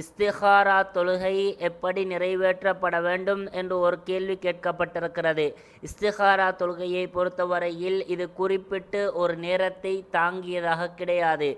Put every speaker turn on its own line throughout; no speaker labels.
இஸ்திகாரா தொழுகை எப்படி நிறைவேற்றப்பட வேண்டும் என்று ஒரு கேள்வி கேட்கப்பட்டிருக்கிறது. இஸ்திகாரா தொழுகையை பொறுத்தவரையில் இது குறிப்பிட்டு ஒரு நேரத்தை தாங்கியதாக கிடையாது.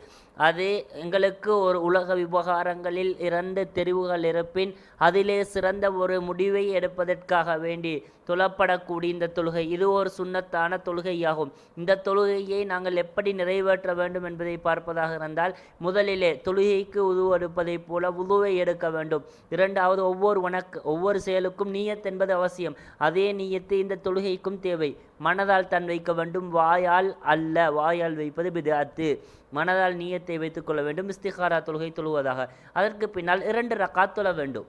அது எங்களுக்கு ஒரு உலக விவகாரங்களில் இரண்டு தெரிவுகள் இருப்பின் அதிலே சிறந்த ஒரு முடிவை எடுப்பதற்காக வேண்டி தொழப்படக்கூடிய இந்த தொழுகை. இது ஒரு சுன்னத்தான தொழுகையாகும். இந்த தொழுகையை நாங்கள் எப்படி நிறைவேற்ற வேண்டும் என்பதை பார்ப்பதாக இருந்தால் முதலிலே தொழுகைக்கு உதவு எடுப்பதைப் போல உதுவை எடுக்க வேண்டும். இரண்டாவது ஒவ்வொரு உனக்கு ஒவ்வொரு செயலுக்கும் நீயத் என்பது அவசியம். அதே நீயத்து இந்த தொழுகைக்கும் தேவை. மனதால் தன் வைக்க வேண்டும். வாயால் அல்ல வாயால் வைப்பது பிதாத்து. மனதால் நீயத்தை வைத்துக்கொள்ள வேண்டும். இஸ்திகாரா தொழுகை தொழுவதாக. அதற்கு பின்னால் இரண்டு ரக்கா தொழ வேண்டும்.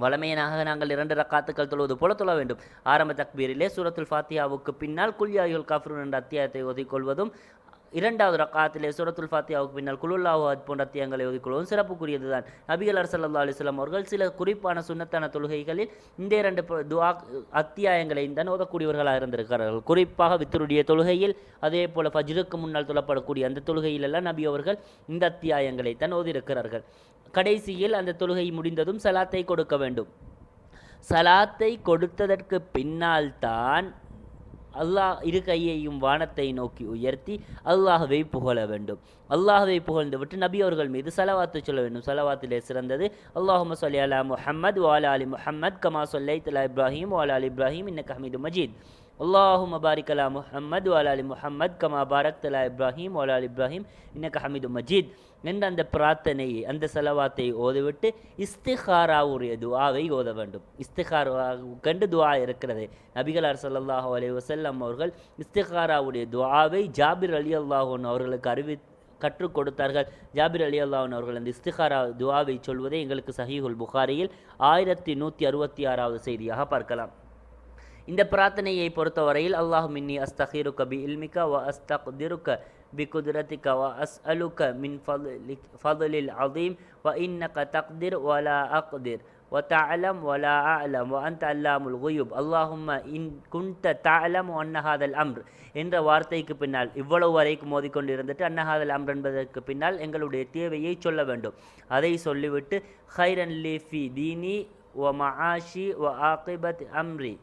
வளமையனாக நாங்கள் இரண்டு ரக்காத்துக்கள் தொழுவது போல தொழ வேண்டும். ஆரம்ப தக்பீரிலே சூரத்துல் ஃபாத்தியாவுக்கு பின்னால் குல்யாயுல் காஃப்ரூன் என்ற அத்தியாயத்தை ஒதுக்கொள்வதும் இரண்டாவது ரக்காத்திலே சுரத்துல் ஃபாத்தியாவுக்கு பின்னால் குலுல்லாஹத் போன்ற தியங்களை ஒதுக்கொள்வதும் சிறப்புக்குரியது தான். நபிகள் சல்லா அலிஸ்லாம் அவர்கள் சில குறிப்பான சுண்ணத்தான தொழுகைகளில் இந்த இரண்டு துவா அத்தியாயங்களையும் தான் ஓதக்கூடியவர்களாக இருந்திருக்கிறார்கள். குறிப்பாக வித்தருடைய தொழுகையில் அதே போல ஃபஜ்ருக்கு முன்னால் தொழப்படக்கூடிய அந்த தொழுகையிலெல்லாம் நபி அவர்கள் இந்த அத்தியாயங்களை தான் ஓதியிருக்கிறார்கள். கடைசியில் அந்த தொழுகை முடிந்ததும் சலாத்தை கொடுக்க வேண்டும். சலாத்தை கொடுத்ததற்கு பின்னால் தான் அல்லாஹ் இரு கையையும் வானத்தை நோக்கி உயர்த்தி அல்லாஹவை புகழ வேண்டும். அல்லாஹவை புகழ்ந்து விட்டு நபி அவர்கள் மீது செலவாத்து சொல்ல வேண்டும். சலவாத்திலே சிறந்தது அல்லாஹும சொல்லி அலா முஹம்மது வாலா அலி முஹம்மத் கமா சொல்லை தலா இப்ராஹிம் வாலா அலி இப்ராஹிம் இன்னக்கு ஹமீது மஜீத். அல்லாஹு மபாரிக் அலா முஹம்மது வாலா அலி முஹம்மத் கமா பாரக் தலா இப்ராஹிம் வாலா அலி இப்ராஹிம் இன்னக்கு ஹமீது மஜீத் என்ற அந்த பிரார்த்தனையை அந்த செலவாத்தை ஓதிவிட்டு இஸ்திஹாராவுடைய துவாவை ஓத வேண்டும். இஸ்திஹாரா கண்டு துவா இருக்கிறது. நபிகளார் சல்லாஹூ அலி வசல்லம் அவர்கள் இஸ்திஹாராவுடைய துவாவை ஜாபிர் அலி அல்லாஹூன் அவர்களுக்கு அறிவி கற்றுக் கொடுத்தார்கள். ஜாபிர் அலி அல்லாஹன் அவர்கள் அந்த இஸ்திகாரா துவாவை சொல்வதை எங்களுக்கு சஹீஹுல் புகாரியில் ஆயிரத்தி நூற்றி அறுபத்தி ஆறாவது செய்தியாக பார்க்கலாம். இந்த பிரார்த்தனையை பொறுத்தவரையில் அல்லாஹ் மின்னி அஸ்தஹீருக்க பி இல்மிக்க வ அஸ்தக்திருக்க بقدرتك وأسألك من فضلك فضل العظيم وإنك تقدر ولا أقدر وتعلم ولا أعلم وأنت علام الغيوب اللهم إن كنت تعلم أن هذا الأمر என்ற வார்த்தைக்கு பின்னால் இவ்வளவு வரைக்கும் மோதிக்கொண்டிருந்துட்டு அன்னஹாதல் அம்ர் என்பதற்கு பின்னால் எங்களுடைய தேவையை சொல்ல வேண்டும் அதை சொல்லிவிட்டு ஹைரன் லீஃபி தீனி ஒ மஆஷி ஒ ஆகிபத் அம்ரி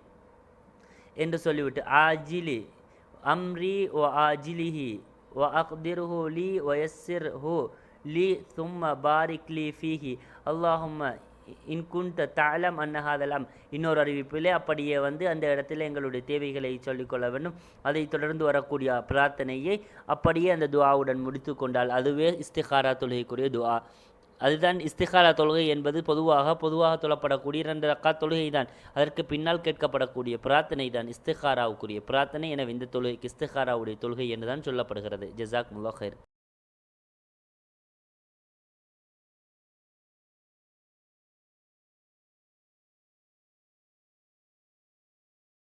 என்று சொல்லிவிட்டு ஆஜிலி அம்ரி ஒ ஆஜிலிஹி வ அக்திர்ஹு லி வயஸ்ஸிர்ஹு லி சும்ம பாரிக் லி ஃபீஹி. அல்லாஹும்ம இன்குண்ட தாலம் அன்னஹாதலாம் இன்னொரு அறிவிப்பிலே அப்படியே வந்து அந்த இடத்துல எங்களுடைய தேவைகளை சொல்லிக்கொள்ள வேண்டும். அதை தொடர்ந்து வரக்கூடிய பிரார்த்தனையை அப்படியே அந்த துவாவுடன் முடித்து கொண்டால் அதுவே இஸ்திகாரா தொழுகைக்குரிய துவா அதுதான் இஸ்திகாரா தொழுகை என்பது பொதுவாக பொதுவாக தொழப்படக்கூடிய இரண்டு ரக்கா தொழுகை தான் அதற்கு பின்னால் கேட்கப்படக்கூடிய பிரார்த்தனை தான் இஸ்திகாராவுக்குரிய பிரார்த்தனை. எனவே இந்த தொழுகைக்கு இஸ்திகாராவுடைய தொழுகை என்று தான் சொல்லப்படுகிறது. ஜசாக் முல்லாஹர்